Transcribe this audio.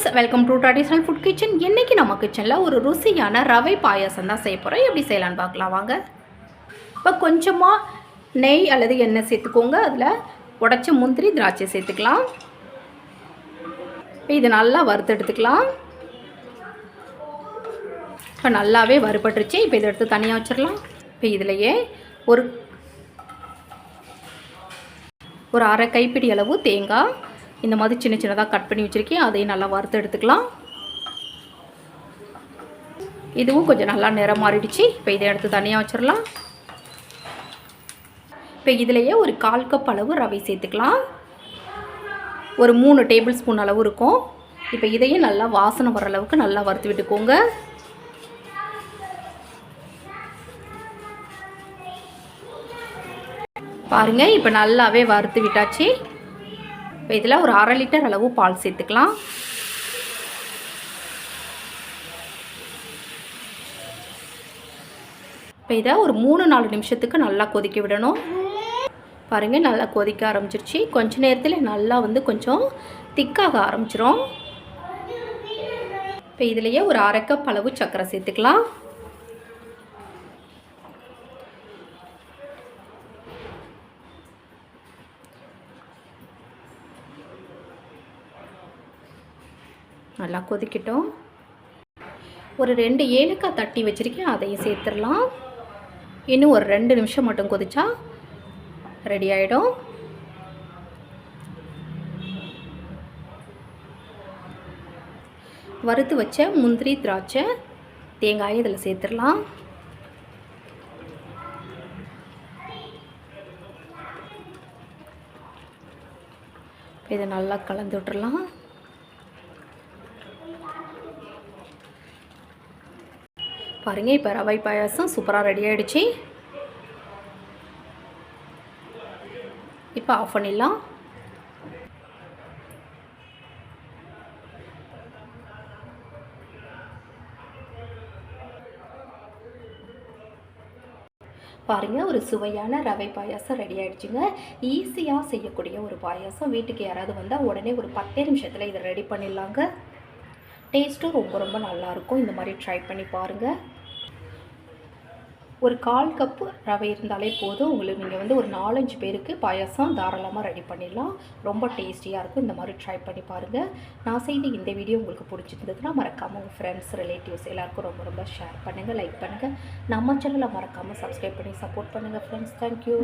Friends welcome to traditional food kitchen இன்றைக்கி நம்ம கிச்சனில் ஒரு ருசியான ரவை பாயாசம் தான் செய்ய போகிறோம் எப்படி செய்யலான்னு பார்க்கலாம் வாங்க. இப்போ கொஞ்சமாக நெய் அல்லது எண்ணெய் சேர்த்துக்கோங்க. அதில் உடச்ச முந்திரி திராட்சை சேர்த்துக்கலாம். இது நல்லா வறுத்து எடுத்துக்கலாம். இப்போ நல்லாவே வறுபட்டுருச்சு. இப்போ இதை எடுத்து தனியாக வச்சிடலாம். இப்போ இதிலையே ஒரு ஒரு அரை கைப்பிடி அளவு தேங்காய் இந்த மாதிரி சின்ன சின்னதாக கட் பண்ணி வச்சுருக்கேன். அதையும் நல்லா வறுத்து எடுத்துக்கலாம். இதுவும் கொஞ்சம் நல்லா நிறம் மாறிடுச்சு. இப்போ இதை எடுத்து தனியாக வச்சிடலாம். இப்போ இதிலையே ஒரு கால் கப் அளவு ரவை சேர்த்துக்கலாம். ஒரு மூணு டேபிள் ஸ்பூன் அளவு இருக்கும். இப்போ இதையும் நல்லா வாசனை வர அளவுக்கு நல்லா வறுத்து விட்டுக்கோங்க. பாருங்கள் இப்போ நல்லாவே வறுத்து விட்டாச்சு. இப்போ இதில் ஒரு அரை லிட்டர் அளவு பால் சேர்த்துக்கலாம். இப்போ இதை ஒரு மூணு நாலு நிமிஷத்துக்கு நல்லா கொதிக்க விடணும். பாருங்கள் நல்லா கொதிக்க ஆரம்பிச்சிருச்சு. கொஞ்ச நேரத்தில் நல்லா வந்து கொஞ்சம் திக்காக ஆரம்பிச்சிரும். இப்போ இதுலேயே ஒரு அரை கப் அளவு சர்க்கரை சேர்த்துக்கலாம். நல்லா கொதிக்கட்டும். ஒரு ரெண்டு ஏலக்காய் தட்டி வச்சுருக்கேன் அதையும் சேர்த்துடலாம். இன்னும் ஒரு ரெண்டு நிமிஷம் மட்டும் கொதிச்சா ரெடி ஆகிடும் வறுத்து வச்ச முந்திரி திராட்சை தேங்காயை இதில் சேர்த்துடலாம். இதை நல்லா கலந்து விட்டுறலாம் பாருங்கள் இப்போ ரவை பாயாசம் சூப்பராக ரெடி ஆகிடுச்சி இப்போ ஆஃப் பண்ணிடலாம். பாருங்கள் ஒரு சுவையான ரவை பாயாசம் ரெடி ஆகிடுச்சுங்க ஈஸியாக செய்யக்கூடிய ஒரு பாயாசம். வீட்டுக்கு யாராவது வந்தால் உடனே ஒரு பத்தே நிமிஷத்தில் இதை ரெடி பண்ணிடலாங்க. டேஸ்ட்டும் ரொம்ப ரொம்ப நல்லாயிருக்கும் இந்த மாதிரி ட்ரை பண்ணி பாருங்கள் ஒரு கால் கப்பு ரவை இருந்தாலே போதும். உங்களுக்கு நீங்கள் வந்து ஒரு நாலஞ்சு பேருக்கு பாயாசம் தாராளமாக ரெடி பண்ணிடலாம். ரொம்ப டேஸ்டியாக இருக்கும். இந்த மாதிரி ட்ரை பண்ணி பாருங்கள் நான் செய்த இந்த வீடியோ உங்களுக்கு பிடிச்சிருந்ததுன்னா மறக்காமல் உங்கள் ஃப்ரெண்ட்ஸ் ரிலேட்டிவ்ஸ் எல்லாருக்கும் ரொம்ப ரொம்ப ஷேர் பண்ணுங்கள் லைக் பண்ணுங்கள் நம்ம சேனலை மறக்காமல் சப்ஸ்கிரைப் பண்ணி சப்போர்ட் பண்ணுங்கள் ஃப்ரெண்ட்ஸ் தேங்க்யூ